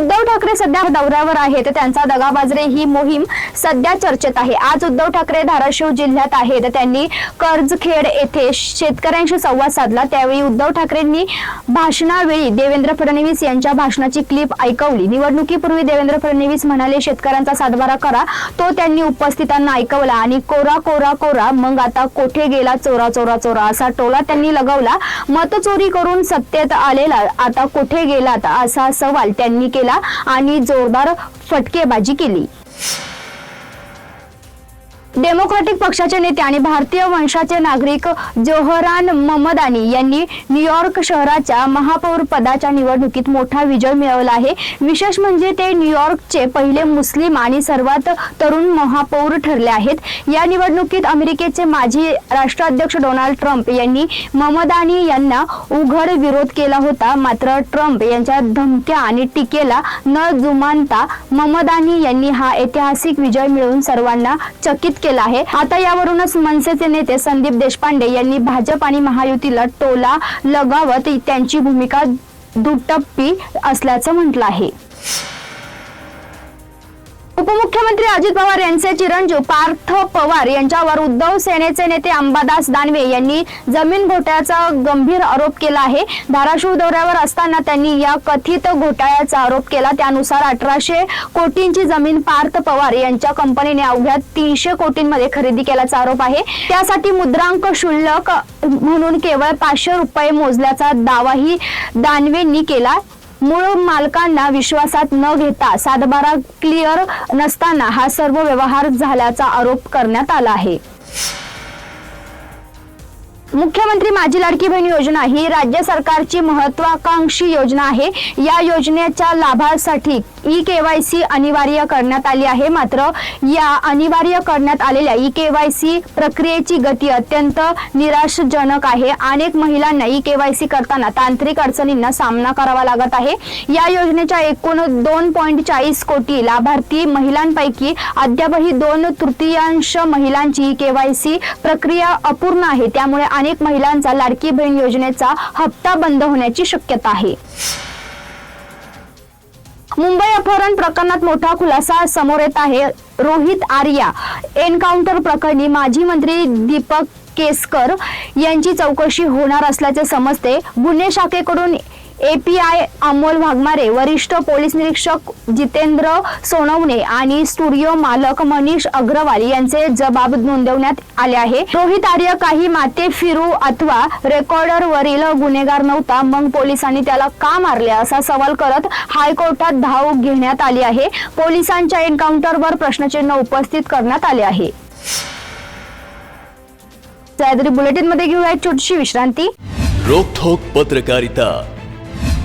उद्धव ठाकरे सध्या दौऱ्यावर आहेत. त्यांचा दगाबाजरे ही मोहीम सध्या चर्चेत आहे. आज उद्धव ठाकरे धाराशिव जिल्ह्यात आहेत. त्यांनी कर्जखेड येथे शेतकऱ्यांशी संवाद साधला. त्यावेळी उद्धव ठाकरेंनी भाषणावेळी देवेंद्र फडणवीस यांच्या भाषणाची क्लिप ऐकवली. निवडणुकीपूर्वी देवेंद्र फडणवीस म्हणाले शेतकऱ्यांचा सातबारा करा. तो त्यांनी उपस्थितांना ऐकवला आणि कोरा कोरा कोरा मग आता कोठे गेला चोरा चोरा चोरा? असा टोला त्यांनी लगवला. मतचोरी करून सत्तेत आलेला आता कुठे गेलात? असा सवाल त्यांनी केला. आणि जोरदार फटकेबाजी केली. डेमोक्रॅटिक पक्षाचे नेते आणि भारतीय वंशाचे नागरिक जोहरान ममदानी यांनी न्यूयॉर्क शहराच्या महापौर पदाच्या निवडणुकीत मोठा विजय मिळवला आहे. विशेष म्हणजे ते न्यूयॉर्कचे पहिले मुस्लिम आणि सर्वात तरुण महापौर ठरले आहेत. या निवडणुकीत अमेरिकेचे माजी राष्ट्राध्यक्ष डोनाल्ड ट्रम्प यांनी ममदानी यांना उघड विरोध केला होता. मात्र ट्रम्प यांच्या धमक्या आणि टीकेला न जुमानता ममदानी यांनी हा ऐतिहासिक विजय मिळवून सर्वांना चकित केला आहे. आता यावरूनच मनसेचे नेते संदीप देशपांडे यांनी भाजप आणि महायुतीला टोला लगावत त्यांची भूमिका दुटप्पी असल्याचं म्हटलं आहे. उपमुख्यमंत्री अजित पवार यांचे चिरंजीव पार्थ पवार यांच्यावर उद्धव सेनेचे नेते अंबादास दानवे यांनी जमीन घोटाळ्याचा गंभीर आरोप केला आहे. धाराशिव दौऱ्यावर असताना त्यांनी या कथित घोटाळ्याचा आरोप केला. त्यानुसार अठराशे कोटींची जमीन पार्थ पवार यांच्या कंपनीने अवघ्या तीनशे कोटींमध्ये खरेदी केल्याचा आरोप आहे. त्यासाठी मुद्रांक शुल्क म्हणून केवळ पाचशे रुपये मोजल्याचा दावाही दानवेंनी केला. मूळ मालकांना विश्वासात न घेता सातबारा क्लिअर नसताना हा सर्व व्यवहार झाल्याचा आरोप करण्यात आला आहे. मुख्यमंत्री माझी लाडकी बहीण योजना ही राज्य सरकारची महत्वाकांक्षी योजना आहे. या योजनेच्या लाभासाठी ई केवायसी अनिवार्य करण्यात आली आहे. मात्र या अनिवार्य करण्यात आलेल्या ई केवायसी प्रक्रियेची गती अत्यंत निराशजनक आहे. अनेक महिलांना ई केवायसी करताना तांत्रिक अडचणींना सामना करावा लागत आहे. या योजनेच्या एकूण दोन पॉईंट चाळीस कोटी लाभार्थी महिलांपैकी अद्यापही दोन तृतीयांश महिलांची ई केवायसी प्रक्रिया अपूर्ण आहे. त्यामुळे अनेक महिलांचा लाडकी बहीण योजनेचा हप्ता बंद होण्याची शक्यता आहे. मुंबई अपहरण प्रकरणात मोठा खुलासा समोर येत आहे. रोहित आर्या एन्काउंटर प्रकरणी माजी मंत्री दीपक केसकर यांची चौकशी होणार असल्याचे समजते. गुन्हे शाखेकडून एपीआय अमोल वाघमारे वरिष्ठ पोलीस निरीक्षक जितेंद्र सोनवणे आणि स्टुडिओ मालक मनीष अग्रवाल यांचे जबाब नोंदवण्यात आले आहे. रोहित आर्य काही माते फिरू अथवा रेकॉर्डर वरील गुन्हेगार नव्हता मग पोलिसांनी त्याला का मारले असा सवाल करत हायकोर्टात धाव घेण्यात आली आहे. पोलिसांच्या एन्काउंटरवर प्रश्नचिन्ह उपस्थित करण्यात आले आहे. सह्याद्री बुलेटिनमध्ये घेऊया छोटीशी विश्रांती. रोखोक पत्रकारिता.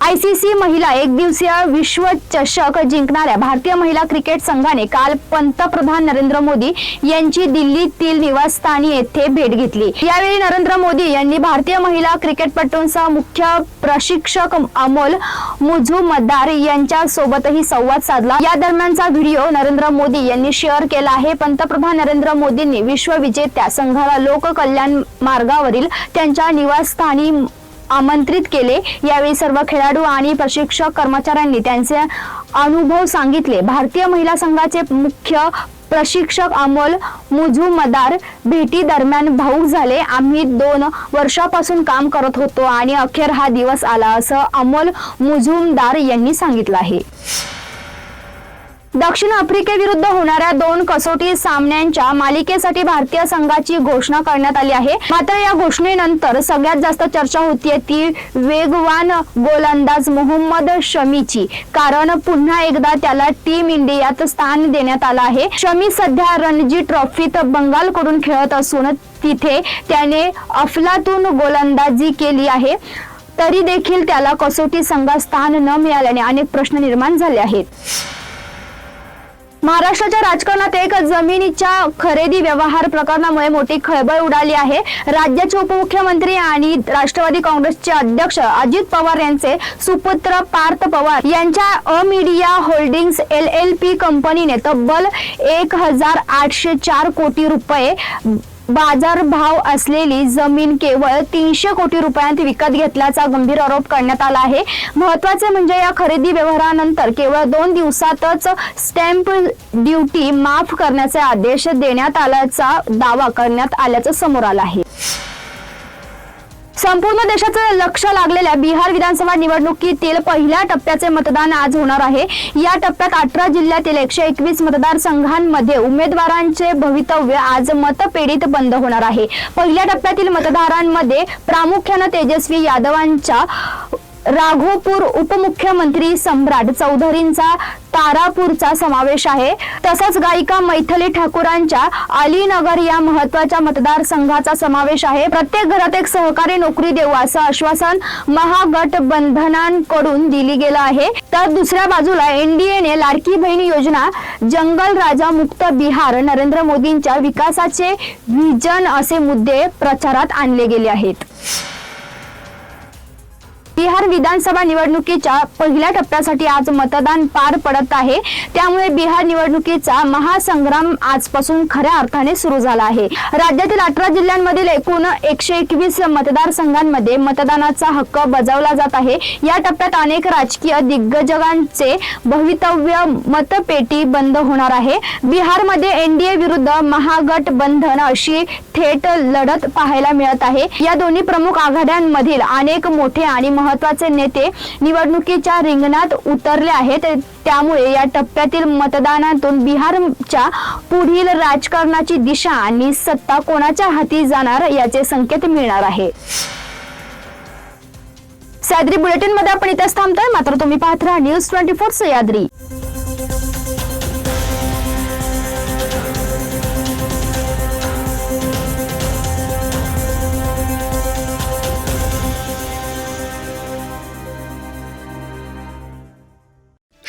आयसीसी महिला एक दिवसीय विश्व चषक जिंकणाऱ्या भारतीय महिला क्रिकेट संघाने काल पंतप्रधान नरेंद्र मोदी यांची दिल्लीतील निवासस्थानी येथे भेट घेतली. यावेळी नरेंद्र मोदी यांनी भारतीय महिला क्रिकेटपटूंचा मुख्य प्रशिक्षक अमोल मुझुमदार यांच्या सोबतही संवाद साधला. या दरम्यानचा व्हिडिओ नरेंद्र मोदी यांनी शेअर केला आहे. पंतप्रधान नरेंद्र मोदींनी विश्वविजेत्या संघाला लोककल्याण मार्गावरील त्यांच्या निवासस्थानी आमंत्रित केले. यावेळी सर्व खेळाडू आणि प्रशिक्षक कर्मचाऱ्यांनी त्यांचे अनुभव सांगितले. भारतीय महिला संघाचे मुख्य प्रशिक्षक अमोल मुझुमदार भेटी दरम्यान भाऊक झाले. आम्ही दोन वर्षापासून काम करत होतो आणि अखेर हा दिवस आला असं अमोल मुझुमदार यांनी सांगितलं आहे. दक्षिण आफ्रिकेविरुद्ध होणाऱ्या दोन कसोटी सामन्यांच्या मालिकेसाठी भारतीय संघाची घोषणा करण्यात आली आहे. मात्र या घोषणेनंतर सगळ्यात जास्त चर्चा होतीये ती वेगवान गोलंदाज मोहम्मद शमीची. कारण पुन्हा एकदा त्याला टीम इंडियात स्थान देण्यात आलं आहे. शमी सध्या रणजी ट्रॉफीत बंगालकडून खेळत असून तिथे त्याने अफलातून गोलंदाजी केली आहे. तरी देखील त्याला कसोटी संघात स्थान न मिळाल्याने अनेक प्रश्न निर्माण झाले आहेत. महाराष्ट्राच्या राजकारणात एक जमिनीच्या खरेदी व्यवहार प्रकरणामुळे मोठी खळबळ उडाली आहे. राज्याचे उपमुख्यमंत्री आणि राष्ट्रवादी काँग्रेसचे अध्यक्ष अजित पवार यांचे सुपुत्र पार्थ पवार यांच्या Amadea holdings L L P कंपनीने तब्बल एक हजार आठशे चार कोटी रुपये बाजारभाव असलेली जमीन केवळ तीनशे कोटी रुपयांत विकत घेतल्याचा गंभीर आरोप करण्यात आला आहे. महत्त्वाचे म्हणजे या खरेदी व्यवहारानंतर केवळ दोन दिवसातच स्टॅम्प ड्युटी माफ करण्याचे आदेश देण्यात आल्याचा दावा करण्यात आल्याचं समोर आलं आहे. संपूर्ण देशाचं लक्ष लागलेल्या बिहार विधानसभा निवडणुकीतील पहिल्या टप्प्याचे मतदान आज होणार आहे. या टप्प्यात अठरा जिल्ह्यातील एकशे एकवीस मतदारसंघांमध्ये उमेदवारांचे भवितव्य आज मतपेढीत बंद होणार आहे. पहिल्या टप्प्यातील मतदारांमध्ये प्रामुख्यानं तेजस्वी यादवांच्या राघोपूर उपमुख्यमंत्री सम्राट चौधरींचा तारापूरचा समावेश आहे. तसंच गायिका मैथली ठाकूरांच्या अलीनगर या महत्त्वाच्या मतदारसंघाचा समावेश आहे. प्रत्येक घरात एक सहकारी नोकरी देऊ असं आश्वासन महागठबंधनांकडून दिली गेलं आहे. तर दुसऱ्या बाजूला एनडीएने लाडकी बहीण योजना जंगल राजा मुक्त बिहार नरेंद्र मोदींच्या विकासाचे व्हिजन असे मुद्दे प्रचारात आणले गेले आहेत. बिहार विधानसभा निवडणुकीच्या पहिल्या टप्प्यासाठी आज मतदान पार पडत आहे. त्यामुळे बिहार निवडणुकीचा महासंग्राम आजपासून खऱ्या अर्थाने सुरू झाला आहे. राज्यातील अठरा जिल्ह्यांमधील एकूण एकशे एकवीस मतदारसंघांमध्ये मतदानाचा हक्क बजावला जात आहे. या टप्प्यात अनेक राजकीय दिग्गजांचे भवितव्य मतपेटी बंद होणार आहे. बिहारमध्ये एनडीए विरुद्ध महागठबंधन अशी थेट लढत पाहायला मिळत आहे. या दोन्ही प्रमुख आघाड्यांमधील अनेक मोठे आणि महत्त्व महत्त्वाचे नेते निवडणुकीच्या रिंगणात उतरले आहेत. त्यामुळे या टप्प्यातील मतदानातून बिहारच्या पुढील राजकारणाची दिशा आणि सत्ता कोणाच्या हाती जाणार याचे संकेत मिळणार आहे. सह्याद्री बुलेटिनमध्ये आपण इथेच थांबतोय. मात्र तुम्ही पाहत राहा न्यूज ट्वेंटी फोर सह्याद्री.